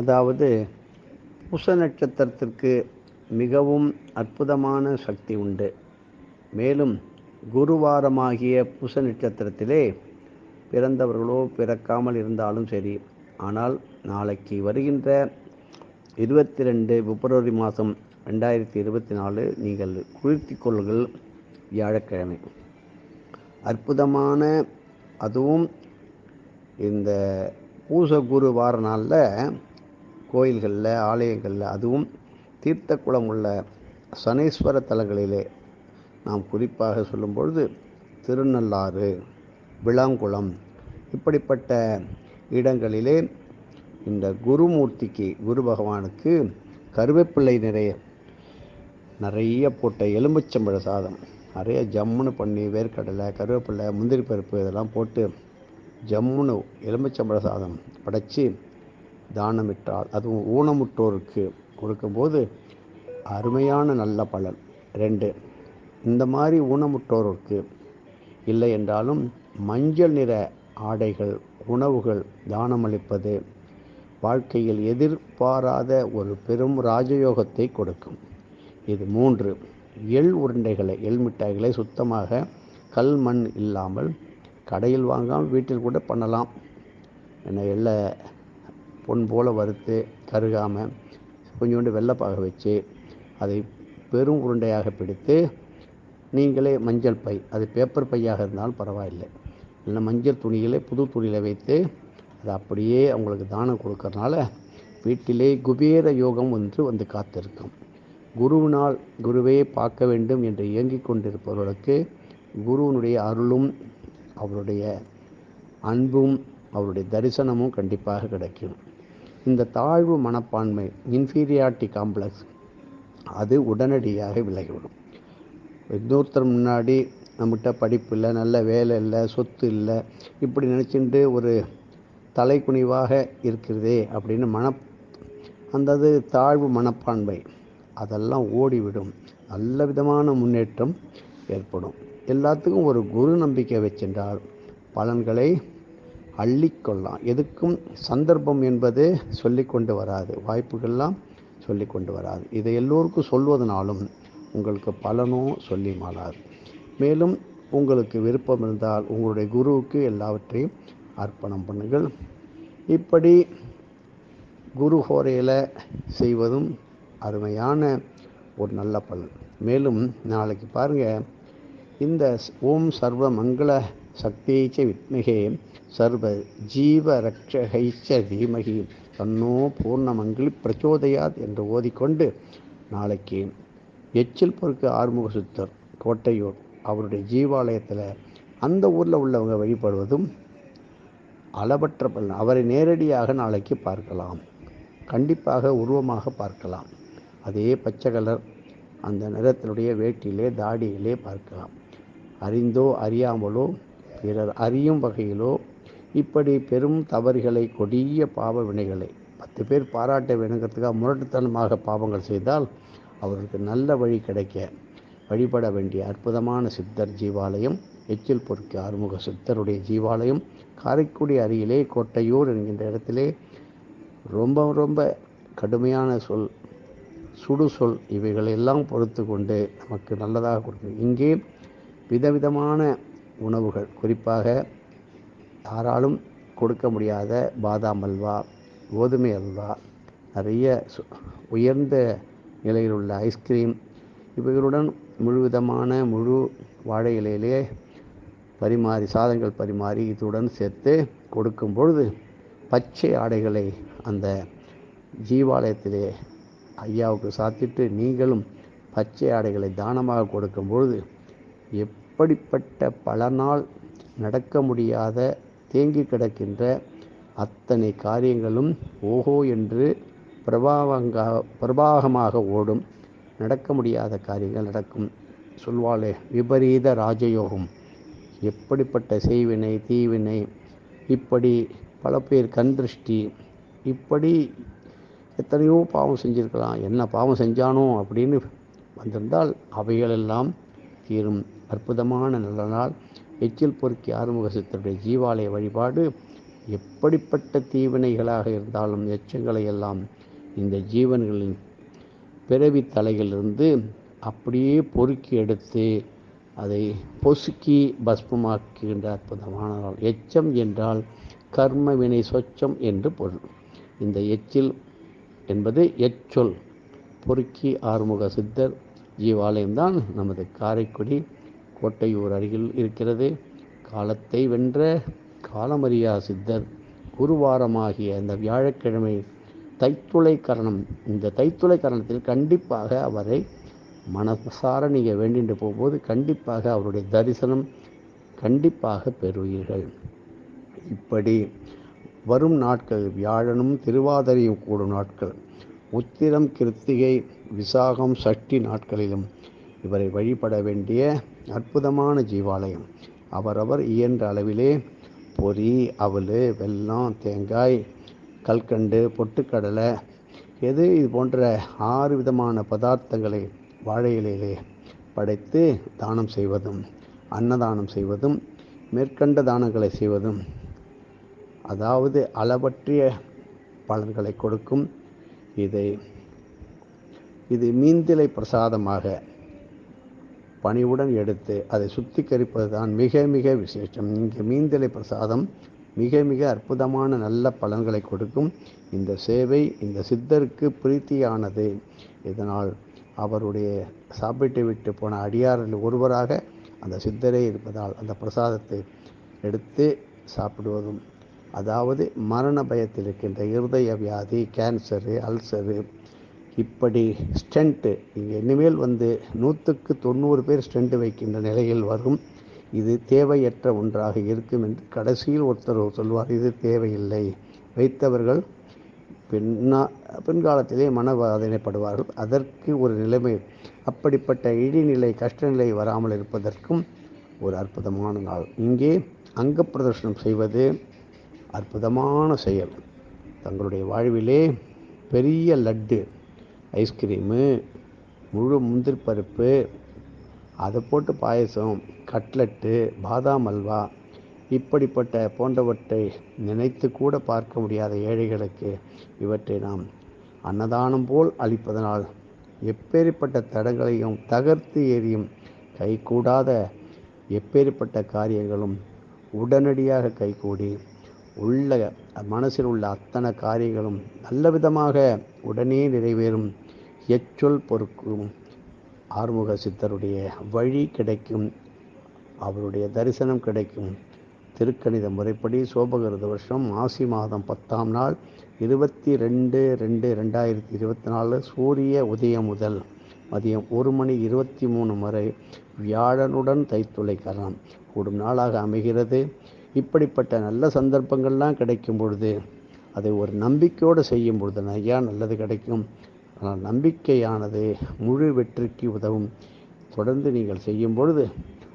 அதாவது புஷ நட்சத்திரத்திற்கு மிகவும் அற்புதமான சக்தி உண்டு. மேலும் குருவாரமாகிய புஷ நட்சத்திரத்திலே பிறந்தவர்களோ பிறக்காமல் இருந்தாலும் சரி ஆனால் நாளைக்கு வருகின்ற இருபத்தி ரெண்டு பிப்ரவரி மாதம் ரெண்டாயிரத்தி இருபத்தி நாலு நீங்கள் குளிர்த்தி கொள்ளுங்கள் வியாழக்கிழமை. அற்புதமான அதுவும் இந்த பூச குரு வார நாளில் கோயில்களில் ஆலயங்களில் அதுவும் தீர்த்த குளம் உள்ள சனீஸ்வர தலங்களிலே நாம் குறிப்பாக சொல்லும்பொழுது திருநள்ளாறு விளாங்குளம் இப்படிப்பட்ட இடங்களிலே இந்த குருமூர்த்திக்கு குரு பகவானுக்கு கருவேப்பிள்ளை நிறைய நிறைய போட்ட எலும்புச்சம்பழ சாதம் நிறைய ஜம்முன்னு பண்ணி வேர்க்கடலை கருவேப்பிள்ளை முந்திரி பருப்பு இதெல்லாம் போட்டு ஜம்முன்னு எலும்புச்சம்பழ சாதம் படைச்சி தானமிட்டால் அதுவும் ஊனமுற்றோருக்கு கொடுக்கும்போது அருமையான நல்ல பலன். ரெண்டு இந்த மாதிரி ஊனமுற்றோருக்கு இல்லை என்றாலும் மஞ்சள் நிற ஆடைகள் உணவுகள் தானமளிப்பது வாழ்க்கையில் எதிர்பாராத ஒரு பெரும் ராஜயோகத்தை கொடுக்கும். இது மூன்று எள் உருண்டைகளை எள் மிட்டாய்களை சுத்தமாக கல் மண் இல்லாமல் கடையில் வாங்காமல் வீட்டில் கூட பண்ணலாம். என்ன எள்ளை பொன் போல் வறுத்து கருகாமல் கொஞ்சோண்டு வெள்ளைப்பாக வச்சு அதை பெரும் உருண்டையாக பிடித்து நீங்களே மஞ்சள் பை அது பேப்பர் பையாக இருந்தாலும் பரவாயில்லை. இல்லை மஞ்சள் துணிகளை புது துணியில் வைத்து அதை அப்படியே அவங்களுக்கு தானம் கொடுக்கறனால வீட்டிலே குபேர யோகம் ஒன்று வந்து காத்திருக்கும். குருவினால் குருவே பார்க்க வேண்டும் என்று இயங்கிக் கொண்டிருப்பவர்களுக்கு குருவினுடைய அருளும் அவருடைய அன்பும் அவருடைய தரிசனமும் கண்டிப்பாக கிடைக்கும். இந்த தாழ்வு மனப்பான்மை இன்ஃபீரியாரிட்டி காம்ப்ளெக்ஸ் அது உடனடியாக விலகிவிடும். இன்னொருத்தர் முன்னாடி நம்மகிட்ட படிப்பு இல்லை நல்ல வேலை இல்லை சொத்து இல்லை இப்படி நினச்சிட்டு ஒரு தலைக்குனிவாக இருக்கிறதே அப்படின்னு மன அந்தது தாழ்வு மனப்பான்மை அதெல்லாம் ஓடிவிடும். நல்ல விதமான முன்னேற்றம் ஏற்படும். எல்லாத்துக்கும் ஒரு குரு நம்பிக்கை வச்சென்றால் பலன்களை அள்ளிக்கொள்ளலாம். எதுக்கும் சந்தர்ப்பம் என்பது சொல்லிக்கொண்டு வராது. வாய்ப்புகள்லாம் சொல்லி கொண்டு வராது. இதை எல்லோருக்கும் சொல்வதனாலும் உங்களுக்கு பலனும் சொல்லி மாறாது. மேலும் உங்களுக்கு விருப்பம் இருந்தால் உங்களுடைய குருவுக்கு எல்லாவற்றையும் அர்ப்பணம் பண்ணுங்கள். இப்படி குரு ஹோரையில் செய்வதும் அருமையான ஒரு நல்ல பலன். மேலும் நாளைக்கு பாருங்கள் இந்த ஓம் சர்வ மங்கள சக்தியைச்ச வித்மகே சர்வ ஜீவரக்ஷகைச்ச தீமகி. தன்னோ பூர்ணமங்களி பிரச்சோதயாத் என்று ஓதிக்கொண்டு நாளைக்கு எச்சில் பொறுக்கு ஆறுமுக சுத்தர் கோட்டையூர் அவருடைய ஜீவாலயத்தில் அந்த ஊரில் உள்ளவங்க வழிபடுவதும் அளவற்ற பலன். அவரை நேரடியாக நாளைக்கு பார்க்கலாம். கண்டிப்பாக உருவமாக பார்க்கலாம். அதே பச்சை கலர் அந்த நிறத்தினுடைய வேட்டியிலே தாடியிலே பார்க்கலாம். அறிந்தோ அறியாமலோ பிறர் அறியும் வகையிலோ இப்படி பெரும் தவறுகளை கொடிய பாவ வினைகளை பத்து பேர் பாராட்ட வேணுங்கிறதுக்காக முரட்டுத்தனமாக பாவங்கள் செய்தால் அவருக்கு நல்ல வழி கிடைக்க வழிபட வேண்டிய அற்புதமான சித்தர் ஜீவாலயம் எச்சில் பொறுக்கு ஆறுமுக சித்தருடைய ஜீவாலயம் காரைக்குடி அருகிலே கோட்டையூர் என்கின்ற இடத்திலே ரொம்ப ரொம்ப கடுமையான சொல் சுடு சொல் இவைகளெல்லாம் பொறுத்து கொண்டு நமக்கு நல்லதாக கொடுக்கும். இங்கே விதவிதமான உணவுகள். குறிப்பாக யாராலும் கொடுக்க முடியாத பாதாம் அல்வா கோதுமை அல்வா நிறைய சு- உயர்ந்த நிலையில் உள்ள ஐஸ்கிரீம் இவைகளுடன் முழுவிதமான முழு வாழை இலையிலே பரிமாறி சாதங்கள் பரிமாறி இதுடன் சேர்த்து கொடுக்கும் பொழுது பச்சை ஆடைகளை அந்த ஜீவாலயத்திலே ஐயாவுக்கு சாத்திட்டு நீங்களும் பச்சை ஆடைகளை தானமாக கொடுக்கும் பொழுது அப்படிப்பட்ட பல நாள் நடக்க முடியாத தேங்கி கிடக்கின்ற அத்தனை காரியங்களும் ஓஹோ என்று பிரபாவங்க பிரபாகமாக ஓடும். நடக்க முடியாத காரியங்கள் நடக்கும். சொல்வாளே விபரீத ராஜயோகம். எப்படிப்பட்ட செய்வினை தீவினை இப்படி பல பேர் கண் திருஷ்டி இப்படி எத்தனையோ பாவம் செஞ்சுருக்கலாம். என்ன பாவம் செஞ்சானோ? அப்படின்னு வந்திருந்தால் அவைகளெல்லாம் தீரும். அற்புதமான நல்ல நாள் எச்சில் பொறுக்கி ஆறுமுக சித்தருடைய ஜீவாலய வழிபாடு எப்படிப்பட்ட தீவினைகளாக இருந்தாலும் எச்சங்களை எல்லாம் இந்த ஜீவன்களின் பிறவி தலையிலிருந்து அப்படியே பொறுக்கி எடுத்து அதை பொசுக்கி பஸ்மமாக்குகின்ற அற்புதமான நாள் எச்சம் என்றால் கர்ம வினை சொச்சம் என்று பொருள். இந்த எச்சில் என்பது எச்சொல். பொறுக்கி ஆறுமுக சித்தர் ஜீவாலயம்தான் நமது காரைக்குடி கோட்டையூர் அருகில் இருக்கிறது. காலத்தை வென்ற காலமரியா சித்தர் குருவாரமாகிய இந்த வியாழக்கிழமை தைத்துளை கரணம். இந்த தைத்துளை கரணத்தில் கண்டிப்பாக அவரை மனசார நீங்கள் வேண்டிட்டு போகும்போது கண்டிப்பாக அவருடைய தரிசனம் கண்டிப்பாக பெறுவீர்கள். இப்படி வரும் நாட்கள் வியாழனும் திருவாதிரையும் கூடும் நாட்கள் உத்திரம் கிருத்திகை விசாகம் சஷ்டி நாட்களிலும் இவரை வழிபட வேண்டிய அற்புதமான ஜீவாலயம். அவரவர் இயன்ற அளவிலே பொரி அவல் வெல்லம் தேங்காய் கல்கண்டு பொட்டுக்கடலை எது இது போன்ற ஆறு விதமான பதார்த்தங்களை வாழை இலையிலே படைத்து தானம் செய்வதும் அன்னதானம் செய்வதும் மேற்கண்ட தானங்களை செய்வதும் அதாவது அளவற்றிய பலன்களை கொடுக்கும். இதை இது மீந்திலை பிரசாதமாக பணிவுடன் எடுத்து அதை சுத்திகரிப்பது தான் மிக மிக விசேஷம். இங்கே மீந்திலை பிரசாதம் மிக மிக அற்புதமான நல்ல பலன்களை கொடுக்கும். இந்த சேவை இந்த சித்தருக்கு பிரீத்தியானது. இதனால் அவருடைய சாப்பிட்டு விட்டு போன அடியாரில் ஒருவராக அந்த சித்தரே இருப்பதால் அந்த பிரசாதத்தை எடுத்து சாப்பிடுவதும் அதாவது மரண பயத்தில் இருக்கின்ற இருதய வியாதி கேன்சரு அல்சரு இப்படி ஸ்டெண்ட்டு இங்கே இனிமேல் வந்து நூற்றுக்கு தொண்ணூறு பேர் ஸ்டெண்ட் வைக்கின்ற நிலையில் வரும். இது தேவையற்ற ஒன்றாக இருக்கும் என்று கடைசியில் ஒருத்தர் சொல்வார் இது தேவையில்லை. வைத்தவர்கள் பின்னா பின்காலத்திலே மனவாதனைப்படுவார்கள். அதற்கு ஒரு நிலைமை அப்படிப்பட்ட இழிநிலை கஷ்டநிலை வராமல் இருப்பதற்கும் ஒரு அற்புதமான நாள். இங்கே அங்க பிரதர்ஷனம் செய்வது அற்புதமான செயல். தங்களுடைய வாழ்விலே பெரிய லட்டு. ஐஸ்கிரீமு முழு முந்திரி பருப்பு அதை போட்டு பாயசம் கட்லட்டு பாதாம் அல்வா இப்படிப்பட்ட போன்றவற்றை நினைத்து கூட பார்க்க முடியாத ஏழைகளுக்கு இவற்றை நாம் அன்னதானம் போல் அளிப்பதனால் எப்பேற்பட்ட தடங்களையும் தகர்த்து எறியும் கைகூடாத எப்பேற்பட்ட காரியங்களும் உடனடியாக கைகூடி உள்ள மனசில் உள்ள அத்தனை காரியங்களும் நல்ல விதமாக உடனே நிறைவேறும். எச்சொல் பொறுக்கும் ஆறுமுக சித்தருடைய வழி கிடைக்கும். அவருடைய தரிசனம் கிடைக்கும். திருக்கணித முறைப்படி சோபகிருத வருஷம் மாசி மாதம் பத்தாம் நாள் இருபத்தி ரெண்டு ரெண்டு ரெண்டாயிரத்தி இருபத்தி நாலு சூரிய உதயம் முதல் மதியம் ஒரு மணி இருபத்தி மூணு வரை வியாழனுடன் தைத்துளை கலாம் கூடும் நாளாக அமைகிறது. இப்படிப்பட்ட நல்ல சந்தர்ப்பங்கள்லாம் கிடைக்கும் பொழுது அதை ஒரு நம்பிக்கையோடு செய்யும் பொழுது ஐயா நல்லது கிடைக்கும். ஆனால் நம்பிக்கையானது முழு வெற்றிக்கு உதவும். தொடர்ந்து நீங்கள் செய்யும் பொழுது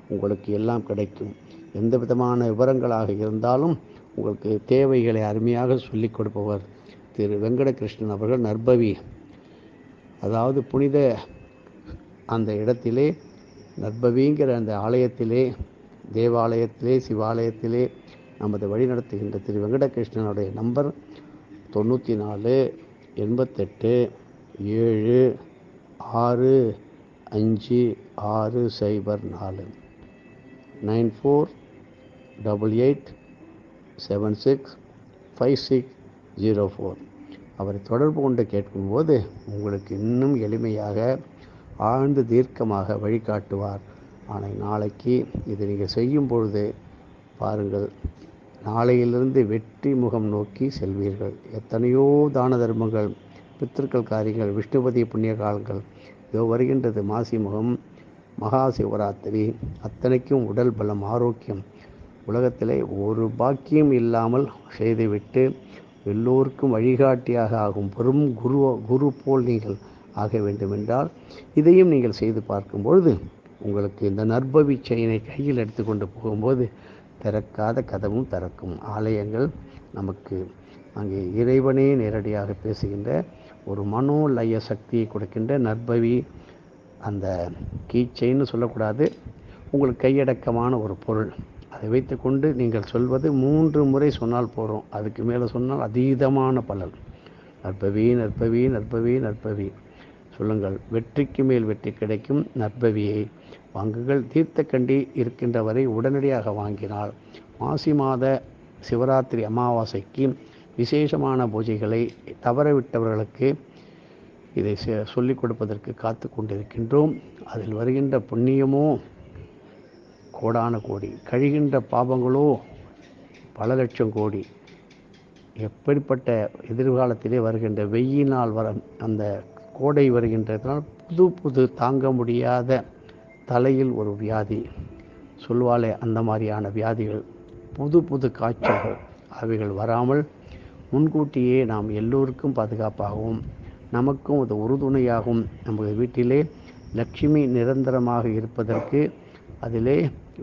உங்களுக்கு எல்லாம் கிடைக்கும். எந்த விதமான விவரங்களாக இருந்தாலும் உங்களுக்கு தேவைகளை அருமையாக சொல்லிக் கொடுப்பவர் திரு வெங்கடகிருஷ்ணன் அவர்கள் நற்பவி. அதாவது புனித அந்த இடத்திலே நற்பவிங்கிற அந்த ஆலயத்திலே தேவாலயத்திலே சிவாலயத்திலே நமது வழிநடத்துகின்ற திரு வெங்கடகிருஷ்ணனுடைய நம்பர் தொண்ணூற்றி நாலு எண்பத்தெட்டு ஏழு ஆறு அஞ்சு ஆறு சைபர் நாலு. Nine four double eight seven six five six zero four. அவரை தொடர்பு கொண்டு கேட்கும்போது உங்களுக்கு இன்னும் எளிமையாக ஆழ்ந்து தீர்க்கமாக வழிகாட்டுவார். ஆனால் நாளைக்கு இதை நீங்கள் செய்யும் பொழுது பாருங்கள் நாளையிலிருந்து வெற்றி முகம் நோக்கி செல்வீர்கள். எத்தனையோ தான தர்மங்கள் பித்திருக்கள் காரியங்கள் விஷ்ணுபதி புண்ணிய காலங்கள் இதோ வருகின்றது. மாசி முகம் மகா சிவராத்திரி அத்தனைக்கும் உடல் பலம் ஆரோக்கியம். உலகத்திலே ஒரு பாக்கியம் இல்லாமல் செய்துவிட்டு எல்லோருக்கும் வழிகாட்டியாக ஆகும் பெரும் குரு குரு போல் நீங்கள் ஆக வேண்டுமென்றால் இதையும் நீங்கள் செய்து பார்க்கும் பொழுது உங்களுக்கு இந்த நற்பவி செயினை கையில் எடுத்துக்கொண்டு போகும்போது திறக்காத கதவும் திறக்கும். ஆலயங்கள் நமக்கு அங்கே இறைவனே நேரடியாக பேசுகின்ற ஒரு மனோலய சக்தியை கொடுக்கின்ற நற்பவி அந்த கீச்சைன்னு சொல்லக்கூடாது. உங்களுக்கு கையடக்கமான ஒரு பொருள். அதை வைத்துக்கொண்டு நீங்கள் சொல்வது மூன்று முறை சொன்னால் போகிறோம் அதுக்கு மேலே சொன்னால் அதீதமான பலன். நற்பவி நற்பவி நற்பவி நற்பவி. சொல்லுங்கள். வெற்றிக்கு மேல் வெற்றி கிடைக்கும் நற்பவியை. வாங்குகள் தீர்த்தக்கண்டி இருக்கின்ற வரை உடனடியாக வாங்கினால். மாசி மாத சிவராத்திரி அமாவாசைக்கு விசேஷமான பூஜைகளை தவறவிட்டவர்களுக்கு இதை சொல்லிக் கொடுப்பதற்கு காத்து கொண்டிருக்கின்றோம். அதில் வருகின்ற புண்ணியமோ கோடான கோடி கழிகின்ற பாபங்களோ பல லட்சம் கோடி எப்படிப்பட்ட எதிர்காலத்திலே வருகின்ற வெயினால் வர அந்த கோடை வருகின்றதனால் புது புது தாங்க முடியாத தலையில் ஒரு வியாதி. சொல்வாலே அந்த மாதிரியான வியாதிகள் புது புது காய்ச்சல்கள் அவைகள் வராமல் முன்கூட்டியே நாம் எல்லோருக்கும் பாதுகாப்பாகவும் நமக்கும் அது உறுதுணையாகவும் நமது வீட்டிலே லட்சுமி நிரந்தரமாக இருப்பதற்கு அதிலே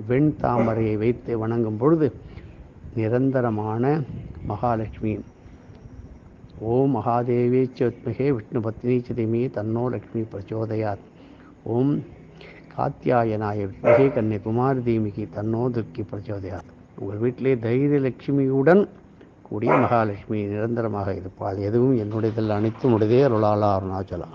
வெண் தாமரையை வைத்து வணங்கும் பொழுது நிரந்தரமான மகாலட்சுமி ஓம் மகாதேவி சத்மிகே விஷ்ணு பத்னி சிதிமி தன்னோ லக்ஷ்மி பிரச்சோதயாத். ஓம் காத்தியாயனாய வித்மகே கன்னை குமார் தீமிகி தன்னோ துர்க்கி பிரச்சோதயாத். உங்கள் வீட்டிலே தைரிய லட்சுமியுடன் கூடிய மகாலட்சுமி நிரந்தரமாக இருப்பாள். எதுவும் என்னுடையதில் அனைத்தும் உடையதே அருளாளா அருணாச்சலா